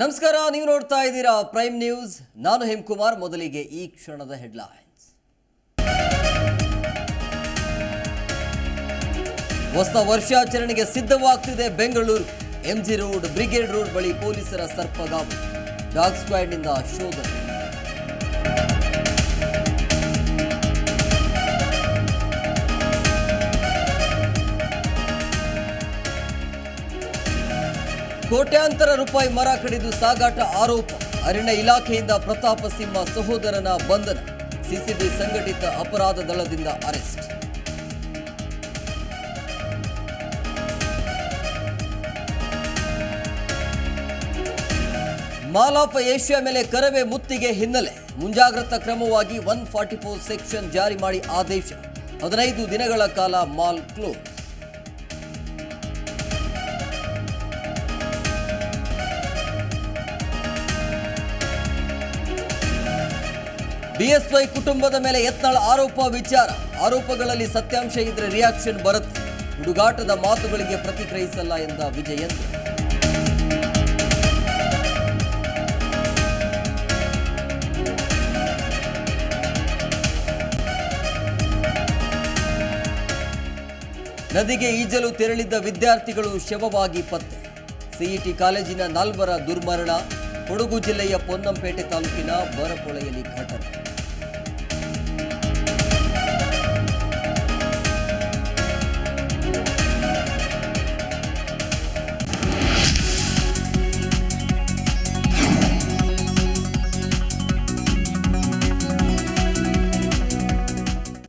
ನಮಸ್ಕಾರ, ನೀವು ನೋಡ್ತಾ ಇದ್ದೀರಾ ಪ್ರೈಮ್ ನ್ಯೂಸ್. ನಾನು ಹೇಮಕುಮಾರ್, ಮೊದಲಿಗೆ ಈ ಕ್ಷಣದ ಹೆಡ್ಲೈನ್ಸ್. ಹೊಸ ವರ್ಷಾಚರಣೆಗೆ ಸಿದ್ಧವಾಗ್ತಿದೆ Bengaluru. MG road, brigade road ಬಳಿ ಪೊಲೀಸರ ಸರ್ಪಗಾವು ಡಾಗ್ ಸ್ಕ್ವಾಡ್ನಿಂದ ಶೋಧನೆ ಕೋಟ್ಯಾಂತರ ರೂಪಾಯಿ ಮರ ಕಡಿದು ಸಾಗಾಟ ಆರೋಪ. ಅರಣ್ಯ ಇಲಾಖೆಯಿಂದ ಪ್ರತಾಪ ಸಿಂಹ ಸಹೋದರನ ಬಂಧನ. ಸಿಸಿಬಿ ಸಂಘಟಿತ ಅಪರಾಧ ದಳದಿಂದ ಅರೆಸ್ಟ್. ಮಾಲ್ ಆಫ್ ಏಷ್ಯಾ ಮೇಲೆ ಕರವೇ ಮುತ್ತಿಗೆ ಹಿನ್ನೆಲೆ. ಮುಂಜಾಗ್ರತಾ ಕ್ರಮವಾಗಿ ಒನ್ ಫಾರ್ಟಿ ಫೋರ್ ಸೆಕ್ಷನ್ ಜಾರಿ ಮಾಡಿ ಆದೇಶ. ಹದಿನೈದು ದಿನಗಳ ಕಾಲ ಮಾಲ್ ಕ್ಲೋಸ್. ಬಿಎಸ್ವೈ ಕುಟುಂಬದ ಮೇಲೆ ಯತ್ನಾಳ್ ಆರೋಪ ವಿಚಾರ. ಆರೋಪಗಳಲ್ಲಿ ಸತ್ಯಾಂಶ ಇದ್ರೆ ರಿಯಾಕ್ಷನ್ ಬರುತ್ತೆ. ಹುಡುಗಾಟದ ಮಾತುಗಳಿಗೆ ಪ್ರತಿಕ್ರಿಯಿಸಲ್ಲ ಎಂದ ವಿಜಯೇಂದ್ರ. ನದಿಗೆ ಈಜಲು ತೆರಳಿದ್ದ ವಿದ್ಯಾರ್ಥಿಗಳು ಶವವಾಗಿ ಪತ್ತೆ. ಸಿಇಟಿ ಕಾಲೇಜಿನ ನಾಲ್ವರ ದುರ್ಮರಣ. ಕೊಡಗು ಜಿಲ್ಲೆಯ ಪೊನ್ನಂಪೇಟೆ ತಾಲೂಕಿನ ಬರಪೊಳೆಯಲ್ಲಿ ಘಟನೆ.